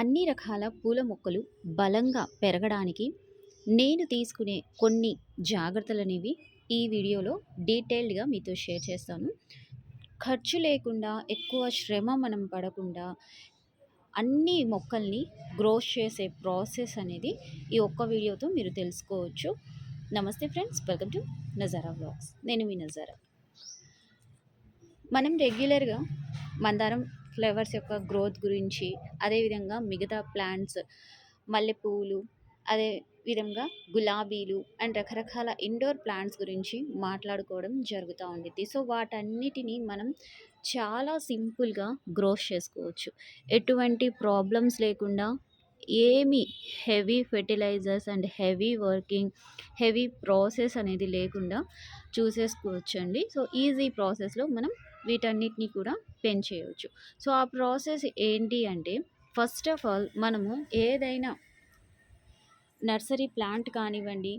అన్ని రకాల పూల మొక్కలు బలంగా పెరగడానికి నేను తీసుకునే కొన్ని జాగ్రత్తలు అనేవి ఈ వీడియోలో డీటెయిల్డ్గా మీతో షేర్ చేస్తాను. ఖర్చు లేకుండా ఎక్కువ శ్రమ మనం పడకుండా అన్ని మొక్కల్ని గ్రోత్ చేసే ప్రాసెస్ అనేది ఈ ఒక్క వీడియోతో మీరు తెలుసుకోవచ్చు. నమస్తే friends welcome to Nazara blogs నేను మీ నజారా. మనం రెగ్యులర్గా మందారం ఫ్లవర్స్ యొక్క గ్రోత్ గురించి అదేవిధంగా మిగతా ప్లాంట్స్ మల్లెపూలు అదే విధంగా గులాబీలు అండ్ రకరకాల ఇండోర్ ప్లాంట్స్ గురించి మాట్లాడుకోవడం జరుగుతూ ఉండిద్ది. సో వాటన్నిటిని మనం చాలా సింపుల్గా గ్రోత్ చేసుకోవచ్చు. ఎటువంటి ప్రాబ్లమ్స్ లేకుండా ఏమి heavy fertilizers and heavy working heavy process అనేది లేకుండా చూసేసుకోవచ్చండి. సో ఈజీ ప్రాసెస్లో మనం వీటన్నిటిని కూడా పెంచేయవచ్చు సో ఆ ప్రాసెస్ ఏంటి అంటే ఫస్ట్ ఆఫ్ ఆల్ మనము ఏదైనా నర్సరీ ప్లాంట్ కానివ్వండి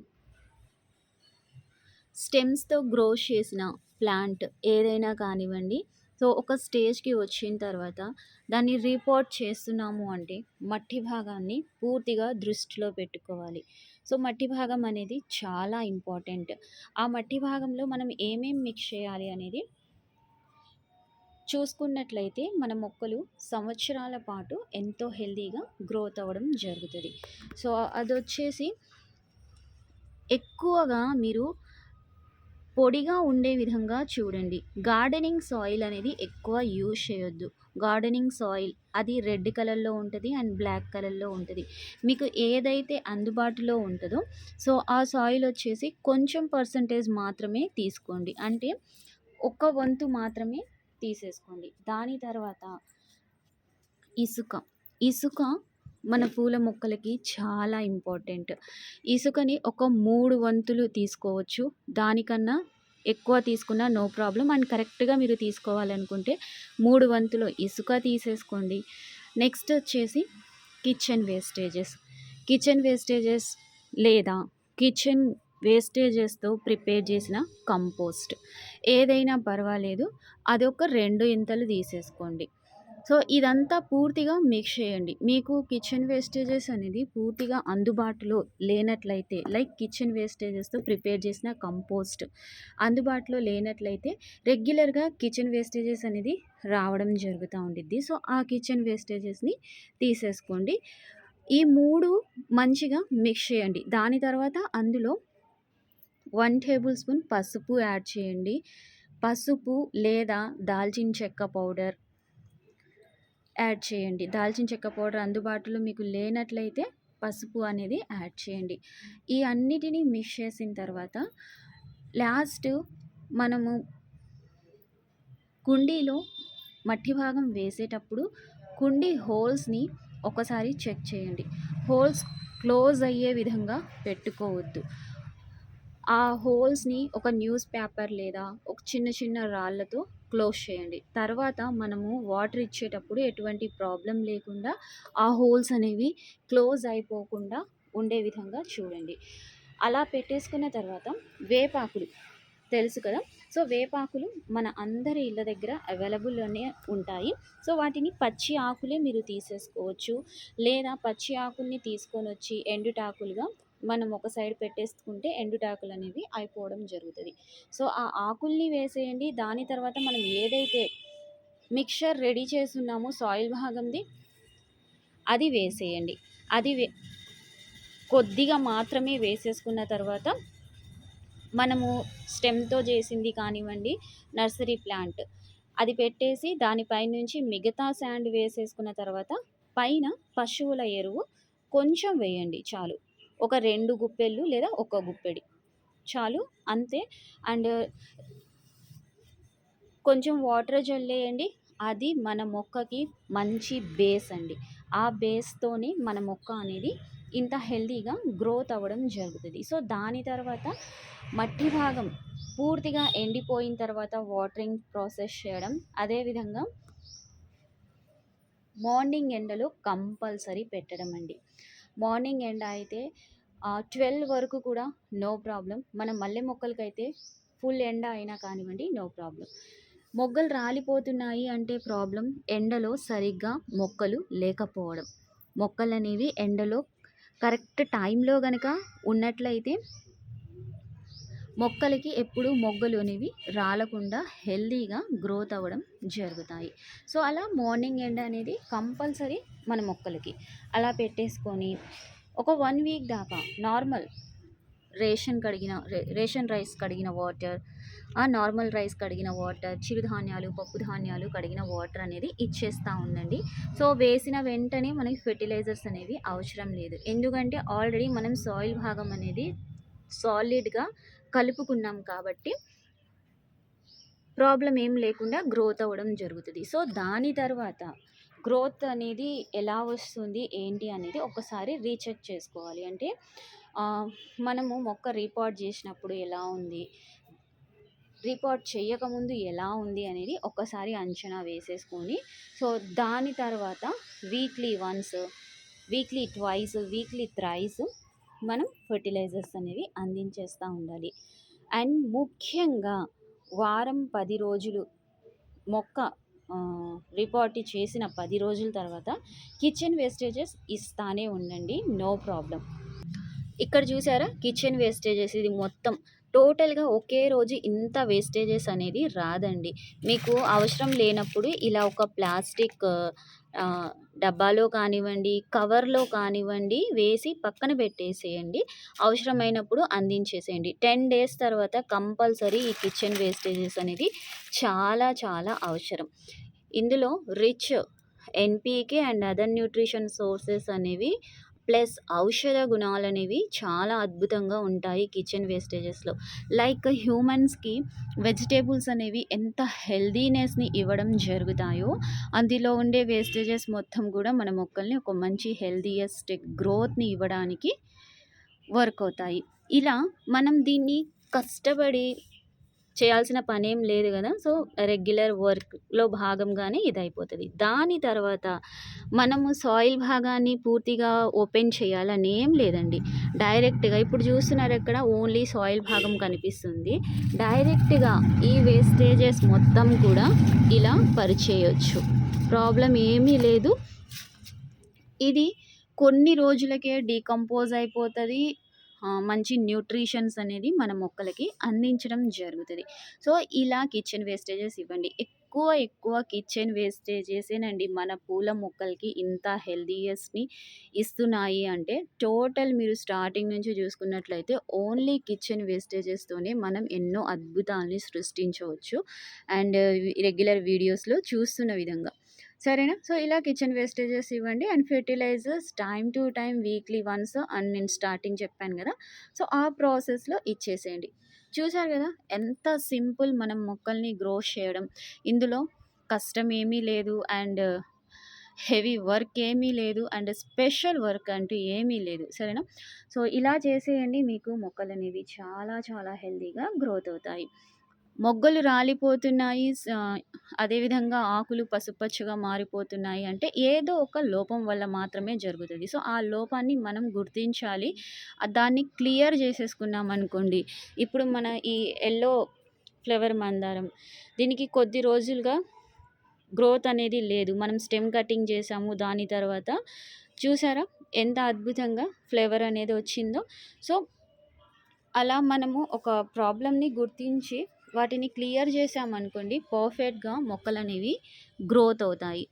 స్టెమ్స్తో గ్రో చేసిన ప్లాంట్ ఏదైనా కానివ్వండి సో ఒక స్టేజ్కి వచ్చిన తర్వాత దాన్ని రిపోర్ట్ చేస్తున్నాము అంటే మట్టి భాగాన్ని పూర్తిగా దృష్టిలో పెట్టుకోవాలి. సో మట్టి భాగం అనేది చాలా ఇంపార్టెంట్. ఆ మట్టి భాగంలో మనం ఏమేమి మిక్స్ చేయాలి అనేది చూసుకున్నట్లయితే మన మొక్కలు సంవత్సరాల పాటు ఎంతో హెల్తీగా గ్రోత్ అవ్వడం జరుగుతుంది. సో అది వచ్చేసి ఎక్కువగా మీరు పొడిగా ఉండే విధంగా చూడండి. గార్డెనింగ్ సాయిల్ అనేది ఎక్కువ యూజ్ చేయొద్దు. గార్డెనింగ్ సాయిల్ అది రెడ్ కలర్లో ఉంటుంది అండ్ బ్లాక్ కలర్లో ఉంటుంది. మీకు ఏదైతే అందుబాటులో ఉంటుందో సో ఆ సాయిల్ వచ్చేసి కొంచెం పర్సంటేజ్ మాత్రమే తీసుకోండి. అంటే ఒక వంతు మాత్రమే తీసేసుకోండి. దాని తర్వాత ఇసుక. ఇసుక మన పూల మొక్కలకి చాలా ఇంపార్టెంట్. ఇసుకని ఒక మూడు వంతులు తీసుకోవచ్చు. దానికన్నా ఎక్కువ తీసుకున్నా నో ప్రాబ్లం. అండ్ కరెక్ట్గా మీరు తీసుకోవాలనుకుంటే మూడు వంతులు ఇసుక తీసేసుకోండి. నెక్స్ట్ వచ్చేసి కిచెన్ వేస్టేజెస్. కిచెన్ వేస్టేజెస్ లేదా కిచెన్ వేస్టేజెస్తో ప్రిపేర్ చేసిన కంపోస్ట్. ఏదైనా పర్వాలేదు అది ఒక రెండు ఇంతలు తీసేసుకోండి. సో ఇదంతా పూర్తిగా మిక్స్ చేయండి. మీకు కిచెన్ వేస్టేజెస్ అనేది పూర్తిగా అందుబాటులో లేనట్లయితే లైక్ కిచెన్ వేస్టేజెస్తో ప్రిపేర్ చేసిన కంపోస్ట్ అందుబాటులో లేనట్లయితే రెగ్యులర్గా కిచెన్ వేస్టేజెస్ అనేది రావడం జరుగుతూ ఉండిద్ది. సో ఆ కిచెన్ వేస్టేజెస్ని తీసేసుకోండి. ఈ మూడు మంచిగా మిక్స్ చేయండి. దాని తర్వాత అందులో వన్ టేబుల్ స్పూన్ పసుపు యాడ్ చేయండి. పసుపు లేదా దాల్చిన చెక్క పౌడర్ యాడ్ చేయండి. దాల్చిన చెక్క పౌడర్ అందుబాటులో మీకు లేనట్లయితే పసుపు అనేది యాడ్ చేయండి. ఈ అన్నిటినీ మిక్స్ చేసిన తర్వాత లాస్ట్ మనము కుండీలో మట్టి భాగం వేసేటప్పుడు కుండీ హోల్స్ని ఒకసారి చెక్ చేయండి. హోల్స్ క్లోజ్ అయ్యే విధంగా పెట్టుకోవద్దు. ఆ హోల్స్ని ఒక న్యూస్ పేపర్ లేదా ఒక చిన్న చిన్న రాళ్ళతో క్లోజ్ చేయండి. తర్వాత మనము వాటర్ ఇచ్చేటప్పుడు ఎటువంటి ప్రాబ్లం లేకుండా ఆ హోల్స్ అనేవి క్లోజ్ అయిపోకుండా ఉండే విధంగా చూడండి. అలా పెట్టేసుకున్న తర్వాత వేపాకులు తెలుసు కదా? సో వేపాకులు మన అందరి ఇళ్ళ దగ్గర అవైలబుల్లోనే ఉంటాయి. సో వాటిని పచ్చి ఆకులే మీరు తీసేసుకోవచ్చు. లేదా పచ్చి ఆకుల్ని తీసుకొని వచ్చి ఎండుటాకులుగా మనం ఒక సైడ్ పెట్టేసుకుంటే ఎండుటాకులు అనేవి అయిపోవడం జరుగుతుంది. సో ఆ ఆకుల్ని వేసేయండి. దాని తర్వాత మనం ఏదైతే మిక్చర్ రెడీ చేస్తున్నామో సాయిల్ భాగంది అది వేసేయండి. అది వే కొద్దిగా మాత్రమే వేసేసుకున్న తర్వాత మనము స్టెమ్తో చేసింది కానివ్వండి నర్సరీ ప్లాంట్ అది పెట్టేసి దానిపైనుంచి మిగతా శాండ్ వేసేసుకున్న తర్వాత పైన పశువుల ఎరువు కొంచెం వేయండి చాలు. ఒక రెండు గుప్పెళ్ళు లేదా ఒక గుప్పెడి. చాలు. అంతే. అండ్ కొంచెం వాటర్ జల్లేయండి అది మన మొక్కకి మంచి బేస్ అండి. ఆ బేస్తోనే మన మొక్క అనేది ఇంత హెల్తీగా గ్రోత్ అవ్వడం జరుగుతుంది. సో దాని తర్వాత మట్టి భాగం పూర్తిగా ఎండిపోయిన తర్వాత వాటరింగ్ ప్రాసెస్ చేయడం. అదేవిధంగా మార్నింగ్ ఎండలో కంపల్సరీ పెట్టడం అండి. మార్నింగ్ ఎండ అయితే ట్వెల్వ్ వరకు కూడా నో ప్రాబ్లం. మనం మల్లె మొక్కలకైతే ఫుల్ ఎండ అయినా కానివ్వండి నో ప్రాబ్లం. మొగ్గలు రాలిపోతున్నాయి అంటే ప్రాబ్లం ఎండలో సరిగ్గా మొక్కలు లేకపోవడం. మొక్కలనేవి ఎండలో కరెక్ట్ టైంలో కనుక ఉన్నట్లయితే మొక్కలకి ఎప్పుడు మొగ్గలు అనేవి రాలకుండా హెల్దీగా గ్రోత్ అవ్వడం జరుగుతాయి. సో అలా మార్నింగ్ ఎండ అనేది కంపల్సరీ మన మొక్కలకి. అలా పెట్టేసుకొని ఒక వన్ వీక్ దాకా నార్మల్ రేషన్ కడిగిన రేషన్ రైస్ కడిగిన వాటర్ ఆ నార్మల్ రైస్ కడిగిన వాటర్ చిరుధాన్యాలు పప్పు ధాన్యాలు కడిగిన వాటర్ అనేది ఇచ్చేస్తూ ఉండండి. సో వేసిన వెంటనే మనకి ఫెర్టిలైజర్స్ అనేవి అవసరం లేదు. ఎందుకంటే ఆల్రెడీ మనం సాయిల్ భాగం అనేది సాలిడ్గా కలుపుకున్నాం కాబట్టి ప్రాబ్లం ఏం లేకుండా గ్రోత్ అవ్వడం జరుగుతుంది. సో దాని తర్వాత గ్రోత్ అనేది ఎలా వస్తుంది ఏంటి అనేది ఒకసారి రీచెక్ చేసుకోవాలి. అంటే మనము మొక్క రిపోర్ట్ చేసినప్పుడు ఎలా ఉంది రిపోర్ట్ చేయకముందు ఎలా ఉంది అనేది ఒకసారి అంచనా వేసేసుకొని సో దాని తర్వాత weekly once weekly twice weekly thrice మనం ఫర్టిలైజర్స్ అనేవి అందించేస్తూ ఉండాలి. అండ్ ముఖ్యంగా వారం పది రోజులు మొక్క రిపోర్ట్ చేసిన పది రోజుల తర్వాత కిచెన్ వేస్టేజెస్ ఇస్తానే ఉండండి. No problem. ఇక్కడ చూసారా? కిచెన్ వేస్టేజెస్ ఇది మొత్తం టోటల్గా ఒకే రోజు ఇంత వేస్టేజెస్ అనేది రాదండి. మీకు అవసరం లేనప్పుడు ఇలా ఒక ప్లాస్టిక్ డబ్బాలో కానివ్వండి కవర్లో కానివ్వండి వేసి పక్కన పెట్టేసేయండి. అవసరమైనప్పుడు అందించేసేయండి. టెన్ డేస్ తర్వాత కంపల్సరీ ఈ కిచెన్ వేస్టేజెస్ అనేది చాలా చాలా అవసరం. ఇందులో rich NPK and other nutrition sources అనేవి ప్లస్ ఔషధ గుణాలు అనేవి చాలా అద్భుతంగా ఉంటాయి కిచెన్ వేస్టేజెస్లో. లైక్ హ్యూమన్స్కి వెజిటేబుల్స్ అనేవి ఎంత హెల్దీనెస్ని ఇవ్వడం జరుగుతాయో అందులో ఉండే వేస్టేజెస్ మొత్తం కూడా మన మొక్కల్ని ఒక మంచి హెల్దీయెస్ట్ గ్రోత్ని ఇవ్వడానికి వర్క్ అవుతాయి. ఇలా మనం దీన్ని కష్టపడి చేయాల్సిన పనేం లేదు కదా. సో రెగ్యులర్ వర్క్లో భాగంగానే ఇది అయిపోతుంది దాని తర్వాత మనము సాయిల్ భాగాన్ని పూర్తిగా ఓపెన్ చేయాలని ఏం లేదండి. డైరెక్ట్గా ఇప్పుడు చూస్తున్నారు ఎక్కడ ఓన్లీ సాయిల్ భాగం కనిపిస్తుంది. డైరెక్ట్గా ఈ వేస్టేజెస్ మొత్తం కూడా ఇలా పరిచేయచ్చు. ప్రాబ్లం ఏమీ లేదు. ఇది కొన్ని రోజులకే డీకంపోజ్ అయిపోతుంది. మంచి న్యూట్రిషన్స్ అనేది మన మొక్కలకి అందించడం జరుగుతుంది. సో ఇలా కిచెన్ వేస్టేజెస్ ఇవ్వండి. ఎక్కువ ఎక్కువ కిచెన్ వేస్టేజెసేనండి మన పూల మొక్కలకి ఇంత హెల్దీయస్ని ఇస్తున్నాయి అంటే టోటల్ మీరు స్టార్టింగ్ నుంచి చూసుకున్నట్లయితే ఓన్లీ కిచెన్ వేస్టేజెస్తోనే మనం ఎన్నో అద్భుతాలని సృష్టించవచ్చు. అండ్ రెగ్యులర్ వీడియోస్లో చూస్తున్న విధంగా. సరేనా? సో ఇలా కిచెన్ వేస్టేజెస్ ఇవ్వండి. And fertilizers time to time weekly once and నేను స్టార్టింగ్ చెప్పాను కదా! సో ఆ ప్రాసెస్లో ఇచ్చేసేయండి. చూసారు కదా! ఎంత సింపుల్ మనం మొక్కల్ని గ్రో చేయడం. ఇందులో కష్టం ఏమీ లేదు. అండ్ హెవీ వర్క్ ఏమీ లేదు. అండ్ స్పెషల్ వర్క్ అంటూ ఏమీ లేదు. సరేనా? సో ఇలా చేసేయండి. మీకు మొక్కలు అనేవి చాలా చాలా హెల్తీగా గ్రోత్ అవుతాయి. మొగ్గలు రాలిపోతున్నాయి. అదేవిధంగా ఆకులు పసుపచ్చగా మారిపోతున్నాయి. అంటే ఏదో ఒక లోపం వల్ల మాత్రమే జరుగుతుంది. సో ఆ లోపాన్ని మనం గుర్తించాలి. దాన్ని క్లియర్ చేసేసుకున్నాం అనుకోండి. ఇప్పుడు మన ఈ ఎల్లో ఫ్లవర్ మందారం దీనికి కొద్ది రోజులుగా గ్రోత్ అనేది లేదు. మనం స్టెమ్ కటింగ్ చేసాము దాని తర్వాత. చూసారా ఎంత అద్భుతంగా ఫ్లేవర్ అనేది వచ్చిందో. సో అలా మనము ఒక ప్రాబ్లమ్ని గుర్తించి వాటిని క్లియర్ చేసామనుకోండి పర్ఫెక్ట్గా మొక్కలు అనేవి గ్రోత్ అవుతాయి.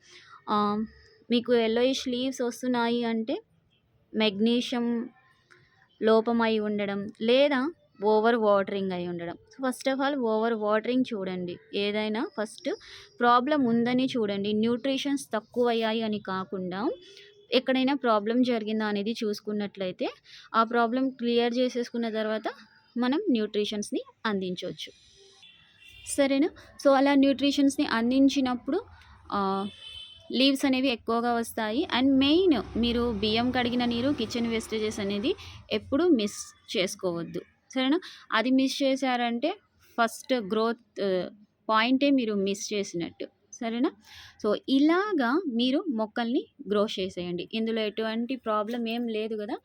మీకు ఎల్లోయిష్ లీవ్స్ వస్తున్నాయి అంటే మెగ్నీషియం లోపమై ఉండడం లేదా ఓవర్ వాటరింగ్ అయి ఉండడం. First of all over watering చూడండి. ఏదైనా ఫస్ట్ ప్రాబ్లం ఉందని చూడండి. న్యూట్రిషన్స్ తక్కువ అయ్యాయి అని కాకుండా ఎక్కడైనా ప్రాబ్లం జరిగిందా అనేది చూసుకున్నట్లయితే ఆ ప్రాబ్లం క్లియర్ చేసేసుకున్న తర్వాత మనం న్యూట్రిషన్స్ని అందించవచ్చు. సరేనా? సో అలా న్యూట్రిషన్స్ని అందించినప్పుడు లీవ్స్ అనేవి ఎక్కువగా వస్తాయి. అండ్ మెయిన్ మీరు బియ్యం కడిగిన నీరు కిచెన్ వేస్టేజెస్ అనేది ఎప్పుడు మిస్ చేసుకోవద్దు. సరేనా? అది మిస్ చేశారంటే ఫస్ట్ గ్రోత్ పాయింటే మీరు మిస్ చేసినట్టు. సరేనా? సో ఇలాగా మీరు మొక్కల్ని గ్రో చేసేయండి. ఇందులో ఎటువంటి ప్రాబ్లం ఏం లేదు కదా.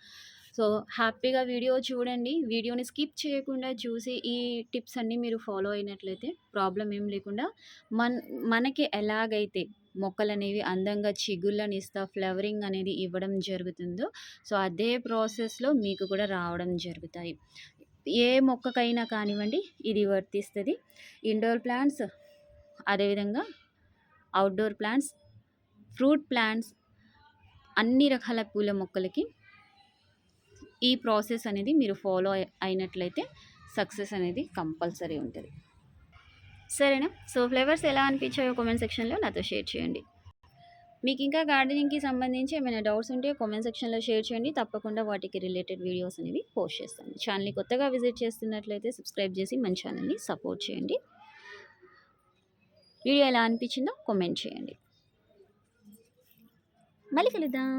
సో హ్యాపీగా వీడియో చూడండి వీడియోని స్కిప్ చేయకుండా చూసి ఈ టిప్స్ అన్నీ మీరు ఫాలో అయినట్లయితే ప్రాబ్లం ఏం లేకుండా మన మనకి ఎలాగైతే మొక్కలనేవి అందంగా చిగుళ్ళని ఇస్తా ఫ్లవరింగ్ అనేది ఇవ్వడం జరుగుతుందో సో అదే ప్రాసెస్‌లో మీకు కూడా రావడం జరుగుతాయి. ఏ మొక్కకైనా కానివ్వండి ఇది వర్తిస్తుంది ఇండోర్ ప్లాంట్స్ అదేవిధంగా అవుట్డోర్ ప్లాంట్స్, ఫ్రూట్ ప్లాంట్స్ అన్ని రకాల పూల మొక్కలకి ఈ ప్రాసెస్ అనేది మీరు ఫాలో అయినట్లయితే సక్సెస్ అనేది కంపల్సరీ ఉంటుంది సరేనా? సో ఫ్లేవర్స్ ఎలా అనిపించాయో కామెంట్ సెక్షన్‌లో నాతో షేర్ చేయండి. మీకు ఇంకా గార్డెనింగ్‌కి సంబంధించి ఏమైనా డౌట్స్ ఉంటే కామెంట్ సెక్షన్‌లో షేర్ చేయండి. తప్పకుండా వాటికి రిలేటెడ్ వీడియోస్ అనేవి పోస్ట్ చేస్తాను. ఛానల్ని కొత్తగా విజిట్ చేస్తున్నట్లయితే సబ్స్క్రైబ్ చేసి మన ఛానల్ని సపోర్ట్ చేయండి. వీడియో ఎలా అనిపించిందో కామెంట్ చేయండి. మళ్ళీ కలుద్దాం.